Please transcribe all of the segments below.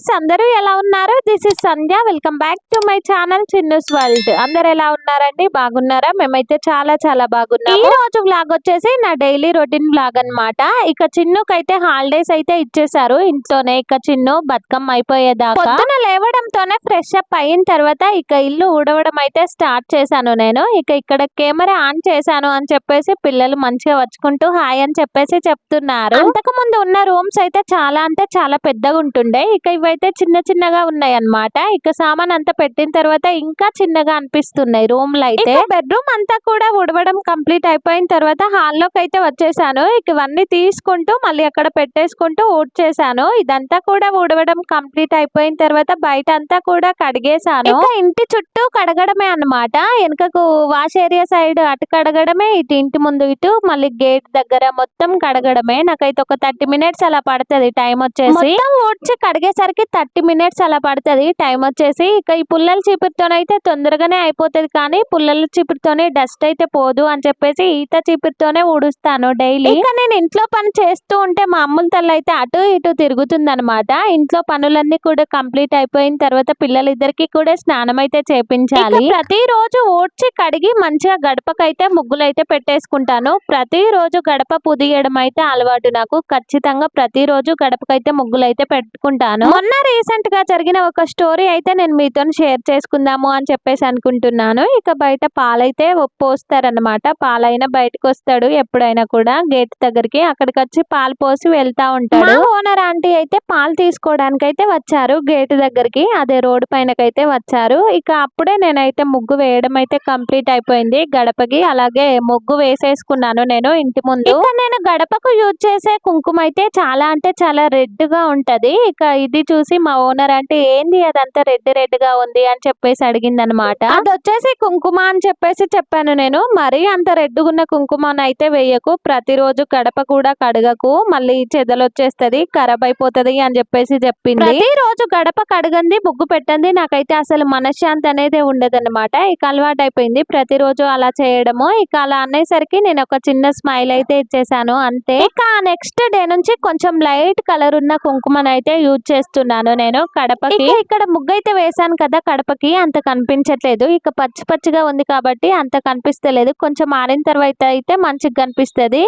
Guys అందరూ ఎలా ఉన్నారు? This is Sandhya welcome back to my channel Chinnu's world అందరు ఎలా ఉన్నారండి? బాగున్నారా? మేమైతే చాలా చాలా బాగున్నాం ఈ రోజు బ్లాగ్ వచ్చేసి నా డైలీ రొటీన్ బ్లాగ్ అన్నమాట. ఇక చిన్నుకైతే హాలిడేస్ అయితే ఇచ్చేసారు. ఇంట్లోనే ఇక చిన్ను బతుకమ్మ అయిపోయేదాకా. పొద్దున లేవడంతోనే ఫ్రెష్ అప్ అయిన తర్వాత ఇక ఇల్లు ఊడవడం అయితే స్టార్ట్ చేశాను నేను. ఇక ఇక్కడ కెమెరా ఆన్ చేశాను అని చెప్పేసి పిల్లలు మంచిగా వచ్చుకుంటూ హాయ్ అని చెప్పేసి చెప్తున్నారు. అంతకు ముందు ఉన్న రూమ్స్ అయితే చాలా అంటే చాలా పెద్దగా ఉంటుండే. ఇక ఇవైతే చిన్న చిన్నగా ఉన్నాయి అన్నమాట ఇక సామాన్ అంతా పెట్టిన తర్వాత ఇంకా చిన్నగా అనిపిస్తున్నాయి రూమ్లో అయితే. బెడ్రూమ్ అంతా కూడా ఉడవడం కంప్లీట్ అయిపోయిన తర్వాత హాల్లోకి అయితే వచ్చేసాను. ఇక ఇవన్నీ తీసుకుంటూ మళ్ళీ అక్కడ పెట్టేసుకుంటూ ఊడ్చేసాను ఇదంతా కూడా ఊడవడం కంప్లీట్ అయిపోయిన తర్వాత బయట అంతా కూడా కడిగేసాను ఇక ఇంటి చుట్టూ కడగడమే అన్నమాట. వెనుకకు వాష్ ఏరియా సైడ్ అటు కడగడమే ఇటు ఇంటి ముందు ఇటు మళ్ళీ గేట్ దగ్గర మొత్తం కడగడమే. నాకైతే ఒక థర్టీ మినిట్స్ అలా పడుతుంది టైం వచ్చేసి. మొత్తం ఊడ్చి కడిగేసరికి థర్టీ మినిట్స్ అలా పడుతుంది. టైం వచ్చేసి ఇక ఈ పుల్లల చీపురుతోనైతే తొందరగానే అయిపోతుంది కానీ పుల్లల చీపురుతోనే డస్ట్ అయితే పోదు అని చెప్పేసి ఈత చీపురుతోనే ఊడుస్తాను డైలీ ఇక నేను ఇంట్లో పని చేస్తూ ఉంటే మా అమ్ముల తల్లి అయితే అటు ఇటు తిరుగుతుంది అనమాట ఇంట్లో పనులన్నీ కూడా కంప్లీట్ అయిపోయిన తర్వాత పిల్లలిద్దరికి కూడా స్నానం అయితే చేపించాలి. ప్రతి రోజు ఊడ్చి కడిగి మంచిగా గడపకైతే ముగ్గులు అయితే పెట్టేసుకుంటాను. ప్రతి రోజు గడప పుదియడం అయితే అలవాటు నాకు. ఖచ్చితంగా ప్రతి రోజు గడపకైతే ముగ్గులు అయితే పెట్టుకుంటాను. మొన్న రీసెంట్గా జరిగిన ఒక స్టోరీ అయితే నేను మీతో షేర్ చేసుకుందాము అని చెప్పేసి అనుకుంటున్నాను. ఇక బయట పాలైతే పోస్తారనమాట పాలైనా బయటకు వస్తాడు ఎప్పుడైనా కూడా. గేట్ దగ్గరికి అక్కడికి వచ్చి పాలు పోసి వెళ్తా ఉంటాడు. ఓనర్ ఆంటీ అయితే పాలు తీసుకోవడానికి అయితే వచ్చారు. గేట్ దగ్గరికి అదే రోడ్ పైనకైతే వచ్చారు. ఇక అప్పుడే నేనైతే ముగ్గు వేయడం అయితే కంప్లీట్ అయిపోయింది. గడపకి అలాగే ముగ్గు వేసేసుకున్నాను నేను ఇంటి ముందు. నేను గడపకు యూజ్ చేసే కుంకుమ అయితే చాలా అంటే చాలా రెడ్గా ఉంటది. ఇక ఇది చూసి మా ఓనర్ అంటే ఏంది అదంతా రెడ్ రెడ్గా ఉంది? అని చెప్పేసి అడిగింది అనమాట అది వచ్చేసి కుంకుమ అని చెప్పేసి చెప్పాను నేను. మరీ అంత రెడ్ ఉన్న కుంకుమను అయితే వేయకు. ప్రతిరోజు గడప కూడా కడగకు. మళ్ళీ చెదలు వచ్చేస్తది ఖరాబ్ అయిపోతది అని చెప్పేసి చెప్పింది. ప్రతిరోజు గడప కడగంది ముగ్గు పెట్టండి నాకైతే అసలు మనశ్శాంతి అనేది ఉండదన్నమాట ఇక అలవాటు అయిపోయింది. ప్రతిరోజు అలా చేయడము. ఇక అలా అనేసరికి నేను ఒక చిన్న స్మైల్ అయితే ఇచ్చేసాను. అంతే. ఇక నెక్స్ట్ డే నుంచి కొంచెం లైట్ కలర్ ఉన్న కుంకుమను అయితే యూజ్ చేస్తున్నాను నేను. కడపకి ఇక ఇక్కడ ముగ్గు అయితే వేసాను కదా కడపకి అంత కనిపించట్లేదు. ఇక పచ్చి పచ్చిగా ఉంది కాబట్టి అంత కనిపిస్తలేదు. కొంచెం ఆరిన తర్వాత అయితే మంచిగా కనిపిస్తది.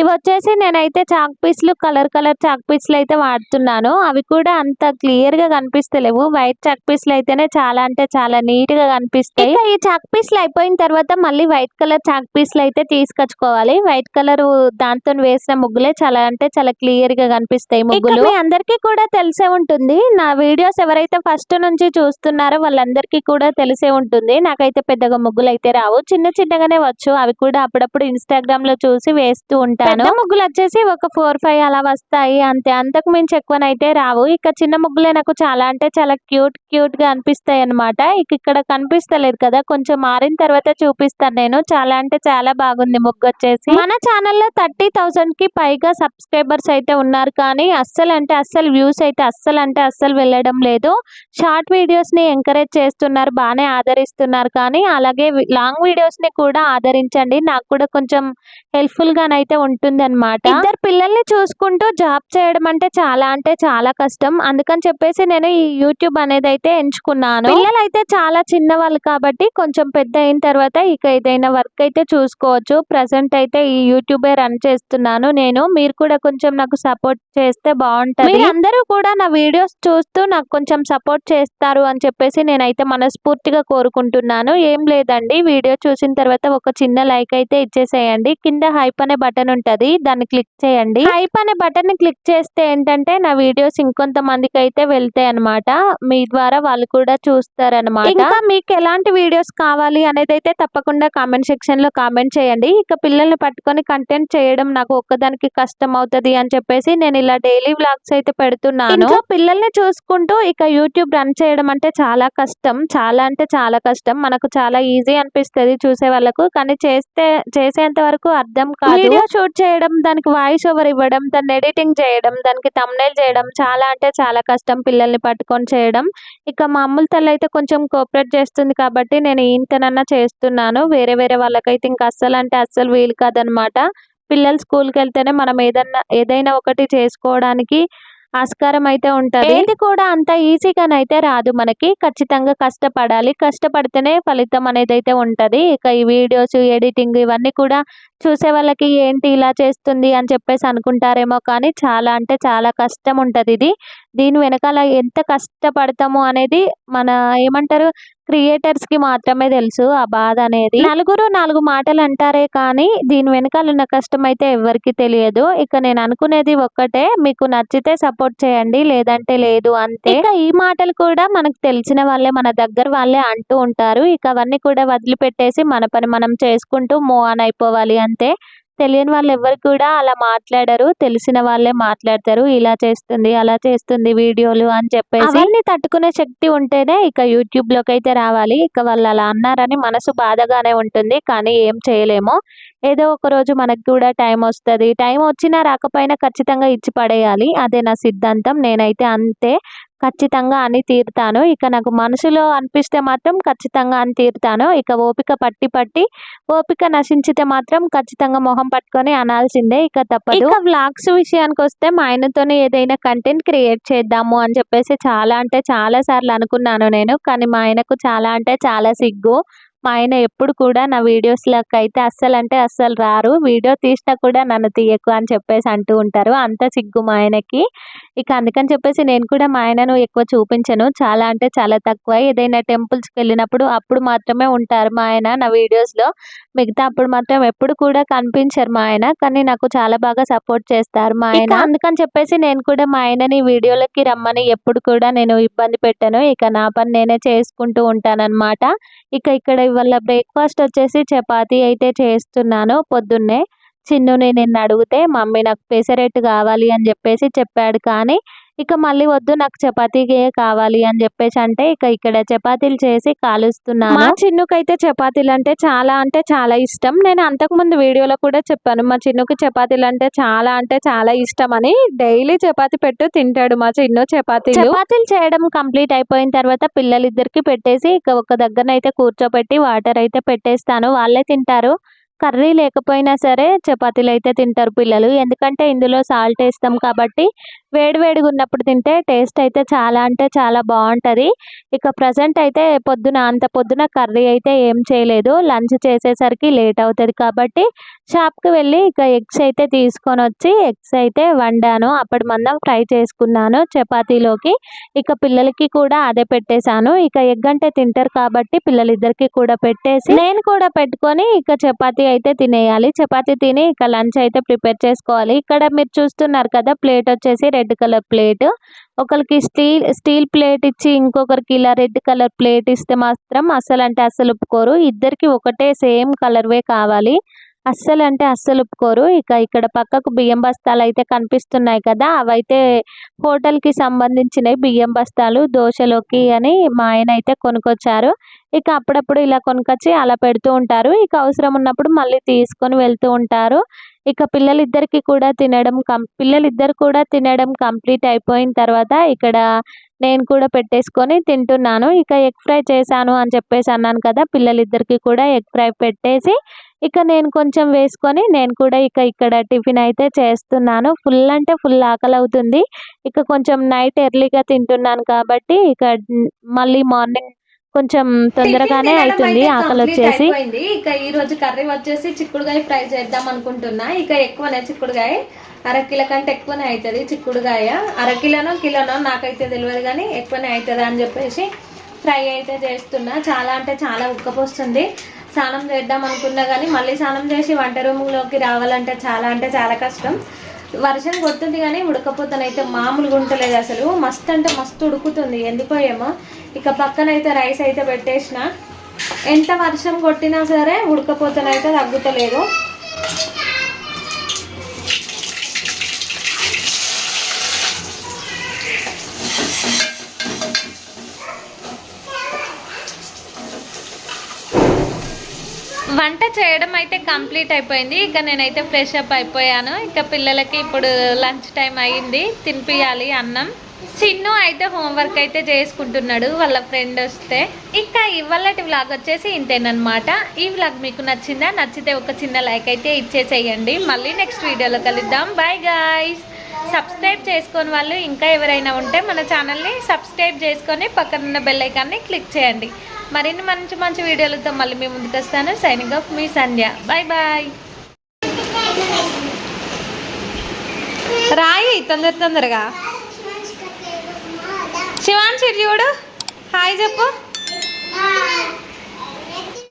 ఇవి వచ్చేసి నేనైతే చాక్ పీస్లు కలర్ కలర్ చాక్ పీస్లు అయితే వాడుతున్నాను. అవి కూడా అంత క్లియర్గా కనిపిస్తలేవు. వైట్ చాక్ పీస్లు అయితేనే చాలా అంటే చాలా నీట్గా కనిపిస్తాయి. ఇక ఈ చాక్ పీస్లు అయిపోయిన తర్వాత మళ్ళీ వైట్ కలర్ చాక్ పీస్లు అయితే తీసుకొచ్చుకోవాలి. వైట్ కలర్ దాంతో వేసిన ముగ్గులే చాలా అంటే చాలా క్లియర్గా కనిపిస్తాయి ముగ్గులు. అందరికీ కూడా తెలిసే ఉంటుంది. నా వీడియోస్ ఎవరైతే ఫస్ట్ నుంచి చూస్తున్నారో వాళ్ళందరికీ కూడా తెలిసే ఉంటుంది. నాకైతే పెద్దగా ముగ్గులు అయితే రావు. చిన్న చిన్నగానే వచ్చు. అవి కూడా అప్పుడప్పుడు ఇన్స్టాగ్రామ్లో చూసి వేస్తూ ఉంటాను. ముగ్గులు వచ్చేసి ఒక ఫోర్ ఫైవ్ అలా వస్తాయి. అంతే. అంతకు మించి ఎక్కువనైతే రావు. ఇక చిన్న ముగ్గులే నాకు చాలా అంటే చాలా క్యూట్ క్యూట్గా అనిపిస్తాయి అనమాట ఇక ఇక్కడ కనిపిస్తలేదు కదా. కొంచెం మారిన తర్వాత చూపిస్తాను నేను. చాలా అంటే చాలా బాగుంది ముగ్గు వచ్చేసి. మన ఛానల్లో థర్టీ థౌసండ్కి పైగా సబ్స్క్రైబర్స్ అయితే ఉన్నారు కానీ అస్సలు అంటే అస్సలు వ్యూస్ అయితే అస్సలు అంటే అస్సలు వెళ్ళడం లేదు. షార్ట్ వీడియోస్ని ఎంకరేజ్ చేస్తున్నారు బాగానే ఆదరిస్తున్నారు కానీ అలాగే లాంగ్ వీడియోస్ని కూడా ఆదరించండి. నాకు కూడా కొంచెం హెల్ప్ఫుల్ గానైతే ఉంటుంది అనమాట ఇద్దరు పిల్లల్ని చూసుకుంటూ జాబ్ చేయడం అంటే చాలా అంటే చాలా కష్టం. అందుకని చెప్పేసి నేను ఈ యూట్యూబ్ అనేది అయితే ఎంచుకున్నాను. పిల్లలు అయితే చాలా చిన్న వాళ్ళు కాబట్టి కొంచెం పెద్ద అయిన తర్వాత ఇక ఏదైనా వర్క్ అయితే చూసుకోవచ్చు. ప్రజెంట్ అయితే ఈ యూట్యూబే రన్ చేస్తున్నాను నేను. మీరు కూడా కొంచెం నాకు సపోర్ట్ చేస్తే బాగుంటది. అందరూ కూడా నా వీడియోస్ చూస్తూ నాకు కొంచెం సపోర్ట్ చేస్తారు అని చెప్పేసి నేనైతే మనస్ఫూర్తిగా కోరుకుంటున్నాను. ఏం లేదండి. వీడియో చూసిన తర్వాత ఒక చిన్న లైక్ అయితే ఇచ్చేసేయండి. కింద హైప్ అనే బటన్ ఉంటది. దాన్ని క్లిక్ చేయండి. హైప్ అనే బటన్ క్లిక్ చేస్తే ఏంటంటే నా వీడియోస్ ఇంకొంత మందికి అయితే వెళ్తాయి అనమాట మీ ద్వారా వాళ్ళు కూడా చూస్తారనమాట ఇంకా మీకు ఎలాంటి వీడియోస్ కావాలి అనేది అయితే తప్పకుండా కామెంట్ సెక్షన్లో కామెంట్ చేయండి. ఇక పిల్లల్ని పట్టుకొని కంటెంట్ చేయడం నాకు ఒక్కదానికి కష్టం అవుతది అని చెప్పేసి నేను ఇలా డైలీ వ్లాగ్స్ అయితే పెడుతున్నాను. ఇంట్లో పిల్లల్ని చూసుకుంటూ ఇక యూట్యూబ్ రన్ చేయడం అంటే చాలా కష్టం. చాలా అంటే చాలా కష్టం. మనకు చాలా ఈజీ అనిపిస్తుంది చూసే వాళ్ళకు. కానీ చేస్తే చేసేంత వరకు అర్థం కాదు. వీడియో షూట్ చేయడం దానికి వాయిస్ ఓవర్ ఇవ్వడం దాన్ని ఎడిటింగ్ చేయడం దానికి తమ్నైల్ చేయడం చాలా అంటే చాలా కష్టం పిల్లల్ని పట్టుకొని చేయడం. ఇక మా అమ్ముల తల్లి అయితే కొంచెం కోఆపరేట్ చేస్తుంది కాబట్టి నేను ఇంతనన్నా చేస్తున్నాను. వేరే వేరే వాళ్ళకైతే ఇంకా అస్సలు అంటే అస్సలు వీలు కాదనమాట. పిల్లలు స్కూల్కి వెళ్తేనే మనం ఏదన్నా ఏదైనా ఒకటి చేసుకోవడానికి ఆస్కారం అయితే ఉంటది. ఏది కూడా అంత ఈజీగానైతే రాదు మనకి. ఖచ్చితంగా కష్టపడాలి. కష్టపడితేనే ఫలితం అనేది అయితే ఉంటది. ఇక ఈ వీడియోస్ ఎడిటింగ్ ఇవన్నీ కూడా చూసే వాళ్ళకి ఏంటి ఇలా చేస్తుంది అని చెప్పేసి అనుకుంటారేమో కానీ చాలా అంటే చాలా కష్టం ఉంటుంది ఇది. దీని వెనకాల ఎంత కష్టపడతాము అనేది మన ఏమంటారు? క్రియేటర్స్కి మాత్రమే తెలుసు ఆ బాధ అనేది. నలుగురు నాలుగు మాటలు అంటారే కానీ దీని వెనకాల ఉన్న కష్టం అయితే ఎవరికి తెలియదు. ఇక నేను అనుకునేది ఒక్కటే మీకు నచ్చితే సపోర్ట్ చేయండి లేదంటే లేదు అంతే. ఇక ఈ మాటలు కూడా మనకు తెలిసిన వాళ్ళే మన దగ్గర వాళ్ళే అంటూ ఉంటారు. ఇక అవన్నీ కూడా వదిలిపెట్టేసి మన పని మనం చేసుకుంటూ మూవ్ ఆన్ అయిపోవాలి అంతే. తెలియని వాళ్ళు ఎవరు కూడా అలా మాట్లాడరు. తెలిసిన వాళ్ళే మాట్లాడతారు. ఇలా చేస్తుంది అలా చేస్తుంది వీడియోలు అని చెప్పేసి అవన్నీ తట్టుకునే శక్తి ఉంటేనే ఇక యూట్యూబ్లోకి అయితే రావాలి. ఇక వాళ్ళు అలా అన్నారని మనసు బాధగానే ఉంటుంది. కానీ ఏం చేయలేము. ఏదో ఒక రోజు మనకు కూడా టైం వస్తుంది. టైం వచ్చినా రాకపోయినా ఖచ్చితంగా ఇచ్చి పడేయాలి. అదే నా సిద్ధాంతం. నేనైతే అంతే. ఖచ్చితంగా అని తీరుతాను. ఇక నాకు మనసులో అనిపిస్తే మాత్రం ఖచ్చితంగా అని తీరుతాను. ఇక ఓపిక పట్టి పట్టి ఓపిక నశించితే మాత్రం ఖచ్చితంగా మొహం పట్టుకొని అనాల్సిందే. ఇక తప్పదు. ఇక వ్లాగ్స్ విషయానికి వస్తే మా ఆయనతోనే ఏదైనా కంటెంట్ క్రియేట్ చేద్దాము అని చెప్పేసి చాలా అంటే చాలా సార్లు అనుకున్నాను నేను. కానీ మా ఆయనకు చాలా అంటే చాలా సిగ్గు. మా ఆయన ఎప్పుడు కూడా నా వీడియోస్లోకి అయితే అస్సలు అంటే అస్సలు రారు. వీడియో తీసినా కూడా నన్ను తీయకు అని చెప్పేసి అంటూ ఉంటారు. అంత సిగ్గు మా ఆయనకి. ఇక అందుకని చెప్పేసి నేను కూడా మా ఆయనను ఎక్కువ చూపించను. చాలా అంటే చాలా తక్కువ. ఏదైనా టెంపుల్స్కి వెళ్ళినప్పుడు అప్పుడు మాత్రమే ఉంటారు మా ఆయన నా వీడియోస్లో మిగతా అప్పుడు మాత్రం ఎప్పుడు కూడా కనిపించరు మా ఆయన. కానీ నాకు చాలా బాగా సపోర్ట్ చేస్తారు మా ఆయన. అందుకని చెప్పేసి నేను కూడా మా ఆయనని వీడియోలకి రమ్మని ఎప్పుడు కూడా నేను ఇబ్బంది పెట్టాను. ఇక నా పని నేనే చేసుకుంటూ ఉంటానన్నమాట. ఇక ఇక్కడ ఇవాళ బ్రేక్ఫాస్ట్ వచ్చేసి చపాతీ అయితే చేస్తున్నాను పొద్దున్నే. చిన్నుని నిన్న అడిగితే మమ్మీ నాకు పెసరెట్టు కావాలి అని చెప్పేసి చెప్పాడు. కానీ ఇక మళ్ళీ వద్దు నాకు చపాతీయే కావాలి అని చెప్పేసి అంటే ఇక ఇక్కడ చపాతీలు చేసి కాలుస్తున్నాను. మా చిన్నుకైతే చపాతీలు అంటే చాలా అంటే చాలా ఇష్టం. నేను అంతకు ముందు వీడియోలో కూడా చెప్పాను మా చిన్నుకి చపాతీలు అంటే చాలా అంటే చాలా ఇష్టం అని. డైలీ చపాతీ పెట్టు తింటాడు మా చిన్ను చపాతీలు. చపాతీలు చేయడం కంప్లీట్ అయిపోయిన తర్వాత పిల్లలిద్దరికి పెట్టేసి ఇక ఒక దగ్గర అయితే కూర్చోబెట్టి వాటర్ అయితే పెట్టేస్తాను. వాళ్ళే తింటారు. కర్రీ లేకపోయినా సరే చపాతీలు అయితే తింటారు పిల్లలు. ఎందుకంటే ఇందులో సాల్ట్ వేస్తాం కాబట్టి వేడివేడిగా ఉన్నప్పుడు తింటే టేస్ట్ అయితే చాలా అంటే చాలా బాగుంటుంది. ఇక ప్రజెంట్ అయితే పొద్దున అంత పొద్దున కర్రీ అయితే ఏం చేయలేదు. లంచ్ చేసేసరికి లేట్ అవుతుంది కాబట్టి షాప్కి వెళ్ళి ఇక ఎగ్స్ అయితే తీసుకొని వచ్చి ఎగ్స్ అయితే వండాను. అప్పటి మందం ఫ్రై చేసుకున్నాను చపాతీలోకి. ఇక పిల్లలకి కూడా అదే పెట్టేశాను. ఇక ఎగ్ అంటే తింటారు కాబట్టి పిల్లలిద్దరికి కూడా పెట్టేసి నేను కూడా పెట్టుకొని ఇక చపాతీ అయితే తినేయాలి. చపాతీ తిని ఇక లంచ్ అయితే ప్రిపేర్ చేసుకోవాలి. ఇక్కడ మీరు చూస్తున్నారు కదా ప్లేట్ వచ్చేసి రెడ్ కలర్ ప్లేట్. ఒకరికి స్టీల్ స్టీల్ ప్లేట్ ఇచ్చి ఇంకొకరికి ఇలా రెడ్ కలర్ ప్లేట్ ఇస్తే మాత్రం అసలు అంటే అసలు ఒప్పుకోరు. ఇద్దరికి ఒకటే సేమ్ కలర్వే కావాలి. అస్సలు అంటే అస్సలు ఒప్పుకోరు ఇక ఇక్కడ పక్కకు బియ్యం బస్తాలు అయితే కనిపిస్తున్నాయి కదా అవైతే హోటల్కి సంబంధించినవి బియ్యం బస్తాలు దోశలోకి అని మా ఆయన అయితే కొనుక్కొచ్చారు. ఇక అప్పుడప్పుడు ఇలా కొనుకొచ్చి అలా పెడుతూ ఉంటారు. ఇక అవసరం ఉన్నప్పుడు మళ్ళీ తీసుకొని వెళ్తూ ఉంటారు. ఇక పిల్లలిద్దరికి కూడా తినడం కం పిల్లలిద్దరు కూడా తినడం కంప్లీట్ అయిపోయిన తర్వాత ఇక్కడ నేను కూడా పెట్టేసుకొని తింటున్నాను. ఇక ఎగ్ ఫ్రై చేశాను అని చెప్పేసి అన్నాను కదా పిల్లలిద్దరికి కూడా ఎగ్ ఫ్రై పెట్టేసి ఇక నేను కొంచెం వేసుకొని నేను కూడా ఇక ఇక్కడ టిఫిన్ అయితే చేస్తున్నాను. ఫుల్ అంటే ఫుల్ ఆకలి అవుతుంది. ఇక కొంచెం నైట్ ఎర్లీగా తింటున్నాను కాబట్టి ఇక మళ్ళీ మార్నింగ్ కొంచెం తొందరగానే అవుతుంది ఆకలి వచ్చేసి. ఇక ఈ రోజు కర్రీ వచ్చేసి చిక్కుడుగాయ ఫ్రై చేద్దాం అనుకుంటున్నా. ఇక ఎక్కువనే చిక్కుడుగాయ. అరకిలో కంటే ఎక్కువనే అవుతుంది చిక్కుడుగాయ. అరకిలోనో కిలోనో నాకైతే తెలియదు కానీ ఎక్కువనే అవుతుంది అని చెప్పేసి ఫ్రై అయితే చేస్తున్నా. చాలా అంటే చాలా ఉక్కపోస్తుంది. స్నానం చేద్దాం అనుకున్నా కానీ మళ్ళీ స్నానం చేసి వంట రూమ్లోకి రావాలంటే చాలా అంటే చాలా కష్టం. వర్షం కొడుతుంది కానీ ఉడకపోతనైతే మామూలుగా ఉంటలేదు అసలు. మస్తు అంటే మస్తు ఉడుకుతుంది. ఎందుకో ఏమో. ఇక పక్కనైతే రైస్ అయితే పెట్టేసిన. ఎంత వర్షం కొట్టినా సరే ఉడకపోతనైతే తగ్గుతలేదు. వంట చేయడం అయితే కంప్లీట్ అయిపోయింది. ఇక నేనైతే ఫ్రెష్ అప్ అయిపోయాను. ఇంకా పిల్లలకి ఇప్పుడు లంచ్ టైం అయ్యింది తినిపియాలి అన్నం. చిన్ను అయితే హోంవర్క్ అయితే చేసుకుంటున్నాడు. వాళ్ళ ఫ్రెండ్ వస్తే. ఇంకా ఇవాళటి వ్లాగ్ వచ్చేసి ఇంతేనమాట ఈ వ్లాగ్ మీకు నచ్చిందా? నచ్చితే ఒక చిన్న లైక్ అయితే ఇచ్చేసేయండి. మళ్ళీ నెక్స్ట్ వీడియోలో కలుద్దాం. బాయ్ గాయస్ సబ్స్క్రైబ్ చేసుకొని వాళ్ళు ఇంకా ఎవరైనా ఉంటే మన ఛానల్ని సబ్స్క్రైబ్ చేసుకొని పక్కన ఉన్న క్లిక్ చేయండి. మరిన్ని మంచి మంచి వీడియోలతో మళ్ళీ మీ ముందుకు వస్తాను సైనింగ్ ఆఫ్ మీ సంధ్య బాయ్ బాయ్ రాయి తొందర తొందరగా శివాన్ చూడు హాయ్ చెప్పు